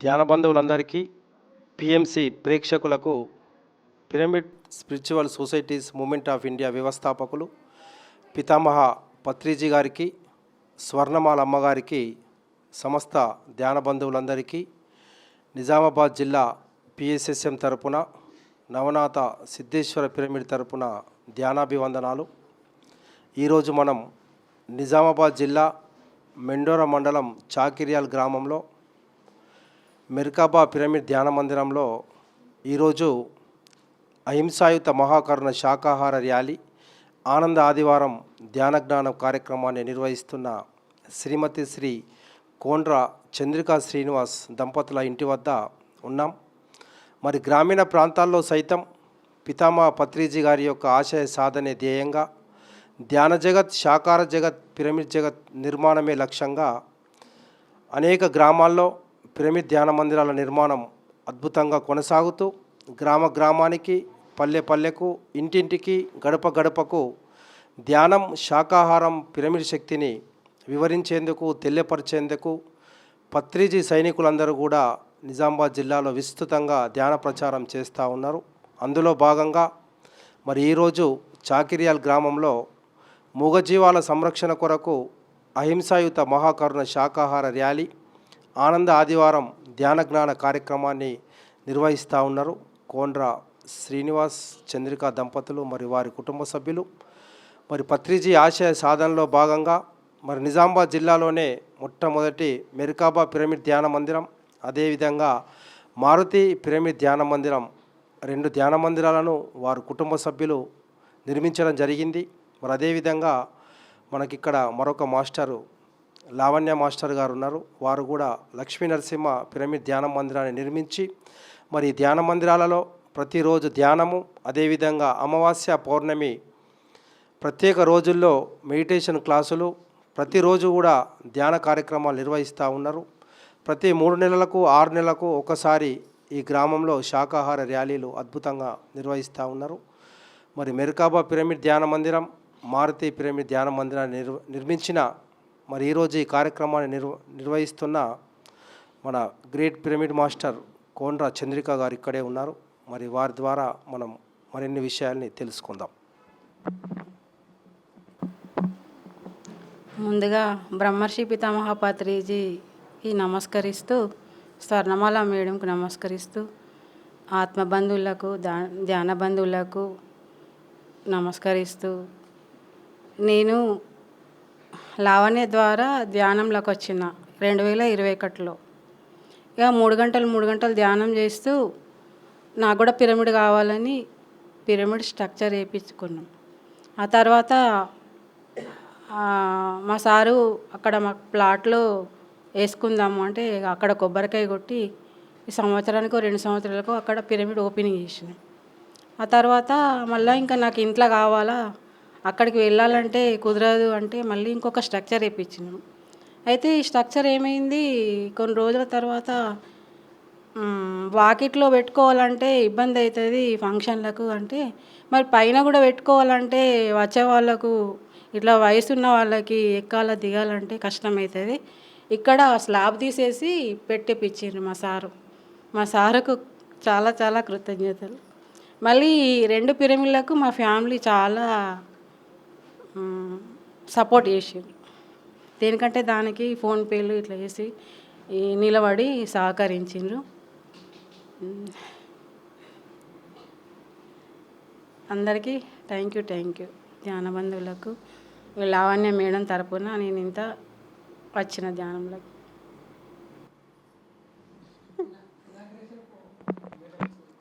ధ్యాన బంధువులందరికీ పిఎంసి ప్రేక్షకులకు pyramid spiritual societies movement of India వ్యవస్థాపకులు పితామహ పత్రిజీ గారికి స్వర్ణమాల అమ్మగారికి సమస్త ధ్యాన బంధువులందరికీ నిజామాబాద్ జిల్లా పిఎస్ఎస్ఎం తరపున నవనాథ సిద్ధేశ్వర పిరమిడ్ తరపున ధ్యానాభివందనాలు. ఈరోజు మనం నిజామాబాద్ జిల్లా మెండోర మండలం చాకిర్యాల్ గ్రామంలో మెర్కాబా పిరమిడ్ ధ్యాన మందిరంలో ఈరోజు అహింసాయుత మహాకరుణ శాకాహార ర్యాలీ ఆనంద ఆదివారం ధ్యాన జ్ఞానం కార్యక్రమాన్ని నిర్వహిస్తున్న శ్రీమతి శ్రీ కోండ్ర చంద్రికా శ్రీనివాస్ దంపతుల ఇంటి వద్ద ఉన్నాం. మరి గ్రామీణ ప్రాంతాల్లో సైతం పితామహ పత్రిజీ గారి యొక్క ఆశయ సాధనే ధ్యేయంగా ధ్యాన జగత్ శాకార జగత్ పిరమిడ్ జగత్ నిర్మాణమే లక్ష్యంగా అనేక గ్రామాల్లో పిరమిడ్ ధ్యాన మందిరాల నిర్మాణం అద్భుతంగా కొనసాగుతూ గ్రామ గ్రామానికి పల్లె పల్లెకు ఇంటింటికి గడప గడపకు ధ్యానం శాకాహారం పిరమిడ్ శక్తిని వివరించేందుకు తెలియపరిచేందుకు పత్రిజీ సైనికులందరూ కూడా నిజామాబాద్ జిల్లాలో విస్తృతంగా ధ్యాన ప్రచారం చేస్తూ ఉన్నారు. అందులో భాగంగా మరి ఈరోజు చాకిరియాల్ గ్రామంలో మూగజీవాల సంరక్షణ కొరకు అహింసాయుత మహాకరుణ శాకాహార ర్యాలీ ఆనంద ఆదివారం ధ్యాన జ్ఞాన కార్యక్రమాన్ని నిర్వహిస్తూ ఉన్నారు కోండ్ర శ్రీనివాస్ చంద్రిక దంపతులు మరి వారి కుటుంబ సభ్యులు. మరి పత్రిజీ ఆశయ సాధనలో భాగంగా మరి నిజామాబాద్ జిల్లాలోనే మొట్టమొదటి మెరికాబా పిరమిడ్ ధ్యాన మందిరం అదేవిధంగా మారుతి పిరమిడ్ ధ్యాన మందిరం రెండు ధ్యాన మందిరాలను వారి కుటుంబ సభ్యులు నిర్మించడం జరిగింది. మరి అదేవిధంగా మనకిక్కడ మరొక మాస్టరు లావణ్య మాస్టర్ గారు ఉన్నారు వారు కూడా లక్ష్మీ నరసింహ పిరమిడ్ ధ్యాన మందిరాన్ని నిర్మించి మరి ధ్యాన మందిరాలలో ప్రతిరోజు ధ్యానము అదేవిధంగా అమావాస్య పౌర్ణమి ప్రత్యేక రోజుల్లో మెడిటేషన్ క్లాసులు ప్రతిరోజు కూడా ధ్యాన కార్యక్రమాలు నిర్వహిస్తూ ఉన్నారు. ప్రతి మూడు నెలలకు ఆరు నెలలకు ఒకసారి ఈ గ్రామంలో శాకాహార ర్యాలీలు అద్భుతంగా నిర్వహిస్తూ ఉన్నారు. మరి మెర్కాబా పిరమిడ్ ధ్యాన మందిరం మారుతి పిరమిడ్ ధ్యాన మందిరాన్ని నిర్ నిర్మించిన మరి ఈరోజు ఈ కార్యక్రమాన్ని నిర్వ నిర్వహిస్తున్న మన great pyramid master Kondra Chandrika garu ఇక్కడే ఉన్నారు. మరి వారి ద్వారా మనం మరిన్ని విషయాల్ని తెలుసుకుందాం. ముందుగా బ్రహ్మర్షి పితామహ పత్రిజీకి నమస్కరిస్తూ స్వర్ణమాల మేడంకు నమస్కరిస్తూ ఆత్మ బంధువులకు దా ధ్యాన బంధువులకు నమస్కరిస్తూ నేను లావణ్య ద్వారా ధ్యానంలోకి వచ్చిన రెండు వేల ఇరవై ఒకటిలో. ఇక మూడు గంటలు మూడు గంటలు ధ్యానం చేస్తూ నాకు కూడా పిరమిడ్ కావాలని పిరమిడ్ స్ట్రక్చర్ వేయించుకున్నాం ఆ తర్వాత మా సారు అక్కడ మా ప్లాట్లో వేసుకుందాము అంటే ఇక అక్కడ కొబ్బరికాయ కొట్టి ఈ సంవత్సరానికి రెండు సంవత్సరాలకు అక్కడ పిరమిడ్ ఓపెనింగ్ చేసినాం. ఆ తర్వాత మళ్ళీ ఇంకా నాకు ఇంట్లో కావాలా అక్కడికి వెళ్ళాలంటే కుదరదు అంటే మళ్ళీ ఇంకొక స్ట్రక్చర్ వేయించినాం అయితే ఈ స్ట్రక్చర్ ఏమైంది? కొన్ని రోజుల తర్వాత వాకిట్లో పెట్టుకోవాలంటే ఇబ్బంది అవుతుంది ఫంక్షన్లకు అంటే మరి పైన కూడా పెట్టుకోవాలంటే వచ్చే వాళ్ళకు ఇట్లా వయసు ఉన్న వాళ్ళకి ఎక్కాల దిగాలంటే కష్టమవుతుంది ఇక్కడ స్లాబ్ తీసేసి పెట్టిపించారు మా సారు. మా సారుకు చాలా చాలా కృతజ్ఞతలు. మళ్ళీ ఈ రెండు పిరమిడ్లకు మా ఫ్యామిలీ చాలా సపోర్ట్ చేసిండ్రు దేనికంటే దానికి ఫోన్పేలు ఇట్లా చేసి ఈ నిలబడి సహకరించిండ్రు. అందరికీ థ్యాంక్ యూ థ్యాంక్ యూ. ధ్యాన బంధువులకు లావణ్య మేడం తరపున నేను ఇంత వచ్చిన ధ్యానంలోకి.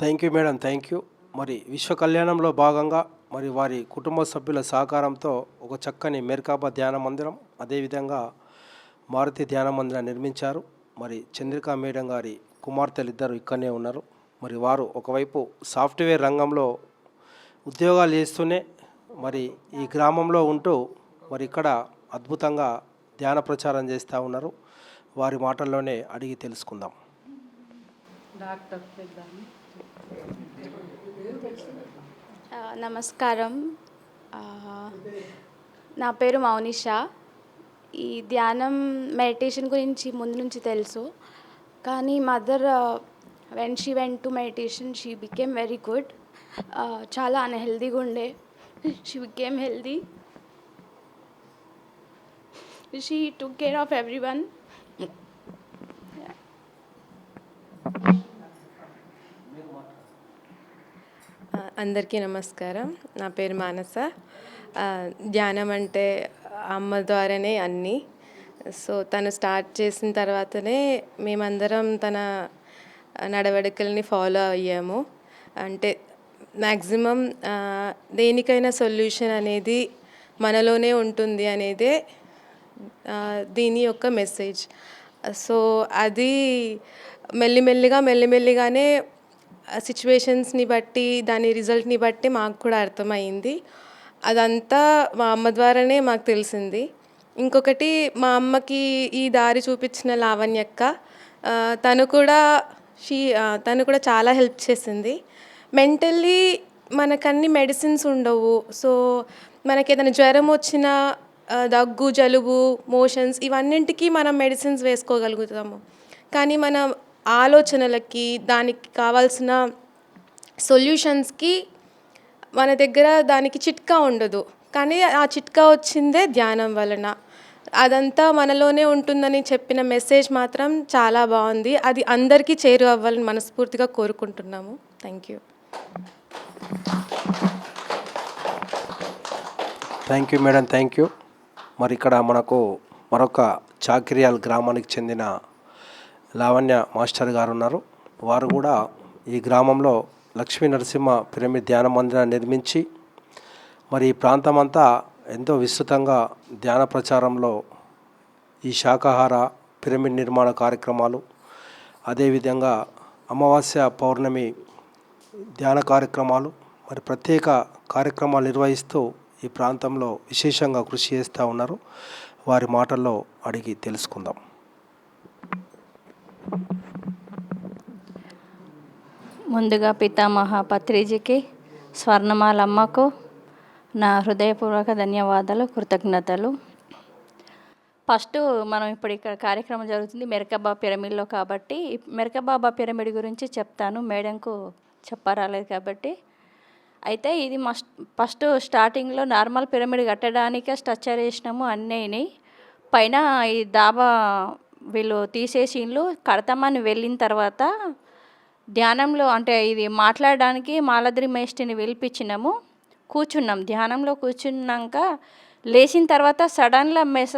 Thank you madam thank you. మరి విశ్వ కళ్యాణంలో భాగంగా మరి వారి కుటుంబ సభ్యుల సహకారంతో ఒక చక్కని మేర్కాబా ధ్యాన మందిరం అదేవిధంగా మారుతి ధ్యాన మందిరం నిర్మించారు. మరి చంద్రికా మేడం గారి కుమార్తెలు ఇద్దరు ఇక్కడనే ఉన్నారు. మరి వారు ఒకవైపు సాఫ్ట్వేర్ రంగంలో ఉద్యోగాలు చేస్తూనే మరి ఈ గ్రామంలో ఉంటూ మరి ఇక్కడ అద్భుతంగా ధ్యాన ప్రచారం చేస్తూ ఉన్నారు. వారి మాటల్లోనే అడిగి తెలుసుకుందాం. డాక్టర్ నమస్కారం. నా పేరు మౌనిష. ఈ ధ్యానం మెడిటేషన్ గురించి ముందు నుంచి తెలుసు. కానీ mother when she went to meditation she became very good చాలా అన్హెల్దీగా ఉండే. She became healthy she took care of everyone అందరికీ నమస్కారం. నా పేరు మానస. ధ్యానం అంటే అమ్మ ద్వారానే అన్నీ. సో తను స్టార్ట్ చేసిన తర్వాతనే మేమందరం తన నడవడికల్ని ఫాలో అయ్యాము. అంటే మ్యాక్సిమం దేనికైనా సొల్యూషన్ అనేది మనలోనే ఉంటుంది అనేదే దీని యొక్క మెసేజ్. సో అది మెల్లిమెల్లిగా మెల్లిమెల్లిగానే సిచ్యువేషన్స్ని బట్టి దాని రిజల్ట్ని బట్టి మాకు కూడా అర్థమైంది అదంతా మా అమ్మ ద్వారానే మాకు తెలిసింది. ఇంకొకటి మా అమ్మకి ఈ దారి చూపించిన లావణ్యక్క తను కూడా షీ తను కూడా చాలా హెల్ప్ చేసింది. మెంటల్లీ మనకన్ని మెడిసిన్స్ ఉండవు. సో మనకి ఏదైనా జ్వరం వచ్చినా దగ్గు జలుబు మోషన్స్ ఇవన్నింటికి మనం మెడిసిన్స్ వేసుకోగలుగుతాము. కానీ మన ఆలోచనలకి దానికి కావాల్సిన సొల్యూషన్స్కి మన దగ్గర దానికి చిట్కా ఉండదు. కానీ ఆ చిట్కా వచ్చిందే ధ్యానం వలన. అదంతా మనలోనే ఉంటుందని చెప్పిన మెసేజ్ మాత్రం చాలా బాగుంది. అది అందరికీ చేరు అవ్వాలని మనస్ఫూర్తిగా కోరుకుంటున్నాము. Thank you thank you madam thank you మరి ఇక్కడ మనకు మరొక చాకిరియాల్ గ్రామానికి చెందిన లావణ్య మాస్టర్ గారు ఉన్నారు వారు కూడా ఈ గ్రామంలో లక్ష్మీ నరసింహ పిరమిడ్ ధ్యాన మందిరాన్ని నిర్మించి మరి ఈ ప్రాంతం అంతా ఎంతో విస్తృతంగా ధ్యాన ప్రచారంలో ఈ శాకాహార పిరమిడ్ నిర్మాణ కార్యక్రమాలు అదేవిధంగా అమావాస్య పౌర్ణమి ధ్యాన కార్యక్రమాలు మరి ప్రత్యేక కార్యక్రమాలు నిర్వహిస్తూ ఈ ప్రాంతంలో విశేషంగా కృషి చేస్తూ ఉన్నారు. వారి మాటల్లో అడిగి తెలుసుకుందాం. ముందుగా పితామహ పత్రిజీకి స్వర్ణమాలమ్మకు నా హృదయపూర్వక ధన్యవాదాలు కృతజ్ఞతలు. ఫస్ట్ మనం ఇప్పుడు ఇక్కడ కార్యక్రమం జరుగుతుంది మెరకబా పిరమిడ్లో కాబట్టి మెరకబాబా పిరమిడ్ గురించి చెప్తాను మేడంకు చెప్పరాలేదు కాబట్టి. అయితే ఇది మస్ట్ ఫస్ట్ స్టార్టింగ్లో నార్మల్ పిరమిడ్ కట్టడానికే స్ట్రక్చర్ వేసినాము అన్నీని పైన ఈ దాబా వీళ్ళు తీసేసిండ్లు కడతామని వెళ్ళిన తర్వాత ధ్యానంలో అంటే ఇది మాట్లాడడానికి మాలద్రి మేష్టిని పిలిపించినాము. కూర్చున్నాం. ధ్యానంలో కూర్చున్నాక లేచిన తర్వాత సడన్గా మెస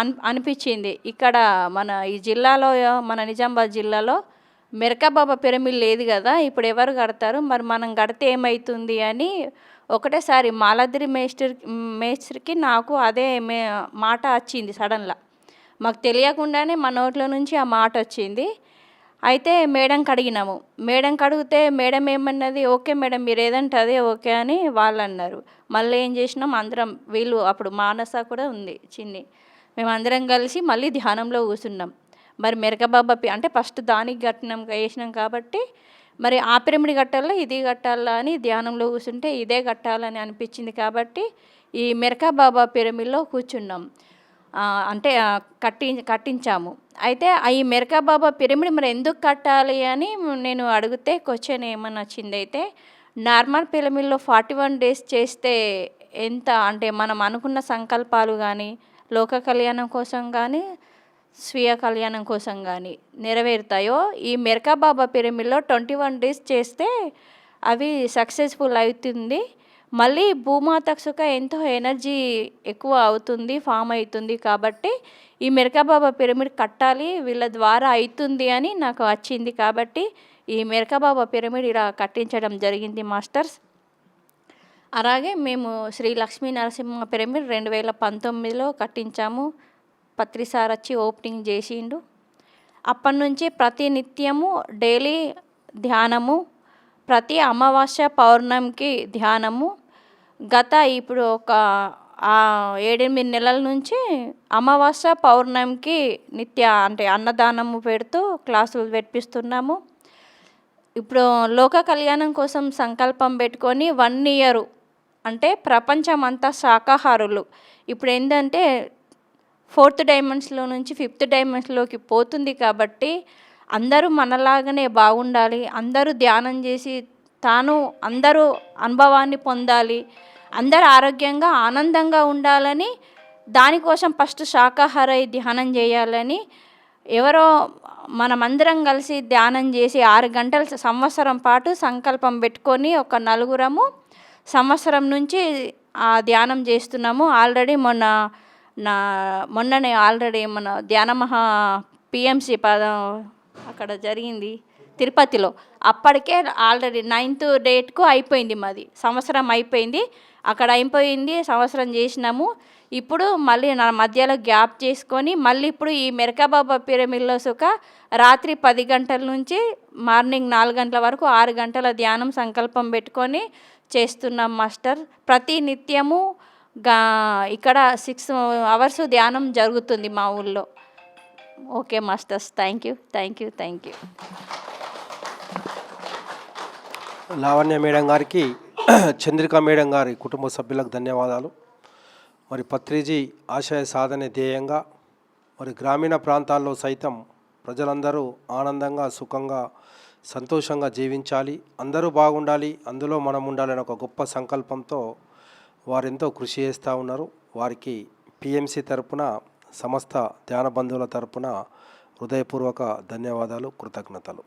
అన్ అనిపించింది. ఇక్కడ మన ఈ జిల్లాలో మన నిజామాబాద్ జిల్లాలో మెరకాబాబా పిరమిడ్ లేదు కదా ఇప్పుడు ఎవరు కడతారు? మరి మనం కడితే ఏమవుతుంది అని ఒకటేసారి మాలద్రి మేస్టర్ మేస్త్రికి నాకు అదే మే మాట వచ్చింది సడన్గా. మాకు తెలియకుండానే మా నోట్లో నుంచి ఆ మాట వచ్చింది. అయితే మేడంకి అడిగినాము మేడంకి అడిగితే మేడం ఏమన్నది ఓకే మేడం మీరు ఏదంటే అదే ఓకే అని వాళ్ళు అన్నారు మళ్ళీ ఏం చేసినాం అందరం వీళ్ళు అప్పుడు మానస కూడా ఉంది చిన్ని. మేము అందరం కలిసి మళ్ళీ ధ్యానంలో కూర్చున్నాం. మరి మెరకబాబా పి- అంటే ఫస్ట్ దానికి కట్టినాం వేసినాం కాబట్టి మరి ఆ పిరమిడి కట్టాలా ఇది కట్టాలా అని ధ్యానంలో కూర్చుంటే ఇదే కట్టాలని అనిపించింది కాబట్టి ఈ మెరకాబాబా పిరమిడ్లో కూర్చున్నాం. అంటే కట్టి కట్టించాము. అయితే ఈ మెరకాబాబా పిరమిడ్ మరి ఎందుకు కట్టాలి అని నేను అడిగితే క్వశ్చన్ ఏమని వచ్చింది అయితే నార్మల్ పిరమిడ్లో ఫార్టీ వన్ డేస్ చేస్తే ఎంత అంటే మనం అనుకున్న సంకల్పాలు కానీ లోక కళ్యాణం కోసం కానీ స్వీయ కళ్యాణం కోసం కానీ నెరవేరుతాయో ఈ మెరకాబాబా పిరమిడ్లో ట్వంటీ వన్ డేస్ చేస్తే అవి సక్సెస్ఫుల్ అవుతుంది మళ్ళీ భూమాతక్షక ఎంతో ఎనర్జీ ఎక్కువ అవుతుంది ఫామ్ అవుతుంది కాబట్టి ఈ మెరకబాబా పిరమిడ్ కట్టాలి వీళ్ళ ద్వారా అవుతుంది అని నాకు వచ్చింది కాబట్టి ఈ మెరకబాబా పిరమిడ్ ఇలా కట్టించడం జరిగింది మాస్టర్స్. అలాగే మేము శ్రీ లక్ష్మీ నరసింహ పిరమిడ్ రెండు వేల పంతొమ్మిదిలో కట్టించాము. పత్రిసార్ వచ్చి ఓపెనింగ్ చేసిండు. అప్పటి నుంచి ప్రతి నిత్యము డైలీ ధ్యానము ప్రతి అమావాస్య పౌర్ణమికి ధ్యానము గత ఇప్పుడు ఒక ఏడెనిమిది నెలల నుంచి అమావాస్య పౌర్ణమికి నిత్య అంటే అన్నదానము పెడుతూ క్లాసులు పెట్టిస్తున్నాము ఇప్పుడు లోక కళ్యాణం కోసం సంకల్పం పెట్టుకొని వన్ ఇయర్ అంటే ప్రపంచం అంతా శాకాహారులు. ఇప్పుడు ఏంటంటే ఫోర్త్ డైమండ్స్లో నుంచి ఫిఫ్త్ డైమండ్స్లోకి పోతుంది కాబట్టి అందరూ మనలాగానే బాగుండాలి అందరూ ధ్యానం చేసి తాను అందరూ అనుభవాన్ని పొందాలి అందరు ఆరోగ్యంగా ఆనందంగా ఉండాలని దానికోసం ఫస్ట్ శాకాహార ధ్యానం చేయాలని ఎవరో మనమందరం కలిసి ధ్యానం చేసి ఆరు గంటల సంవత్సరం పాటు సంకల్పం పెట్టుకొని ఒక నలుగురము సంవత్సరం నుంచి ఆ ధ్యానం చేస్తున్నాము. ఆల్రెడీ మొన్న నా మొన్ననే ఆల్రెడీ మన ధ్యాన మహా పిఎంసి పదం అక్కడ జరిగింది. తిరుపతిలో. అప్పటికే ఆల్రెడీ నైన్త్ డేట్కు అయిపోయింది మాది. సంవత్సరం అయిపోయింది. అక్కడ అయిపోయింది సంవత్సరం చేసినాము. ఇప్పుడు మళ్ళీ నా మధ్యలో గ్యాప్ చేసుకొని మళ్ళీ ఇప్పుడు ఈ మెరకాబాబా పిరమిడ్లో సుఖ రాత్రి పది గంటల నుంచి మార్నింగ్ నాలుగు గంటల వరకు ఆరు గంటల ధ్యానం సంకల్పం పెట్టుకొని చేస్తున్నాం మాస్టర్. ప్రతి నిత్యము గా ఇక్కడ సిక్స్ అవర్స్ ధ్యానం జరుగుతుంది మా ఊళ్ళో. Okay masters. Thank you thank you thank you Lavanya madam garu Chandrika madam గారి కుటుంబ సభ్యులకు ధన్యవాదాలు. మరి పత్రిజీ ఆశయ సాధనే ధ్యేయంగా మరి గ్రామీణ ప్రాంతాల్లో సైతం ప్రజలందరూ ఆనందంగా సుఖంగా సంతోషంగా జీవించాలి. అందరూ బాగుండాలి అందులో మనం ఉండాలని ఒక గొప్ప సంకల్పంతో వారెంతో కృషి చేస్తూ ఉన్నారు. వారికి పిఎంసి తరపున సమస్త ధ్యాన బంధువుల తరపున హృదయపూర్వక ధన్యవాదాలు కృతజ్ఞతలు.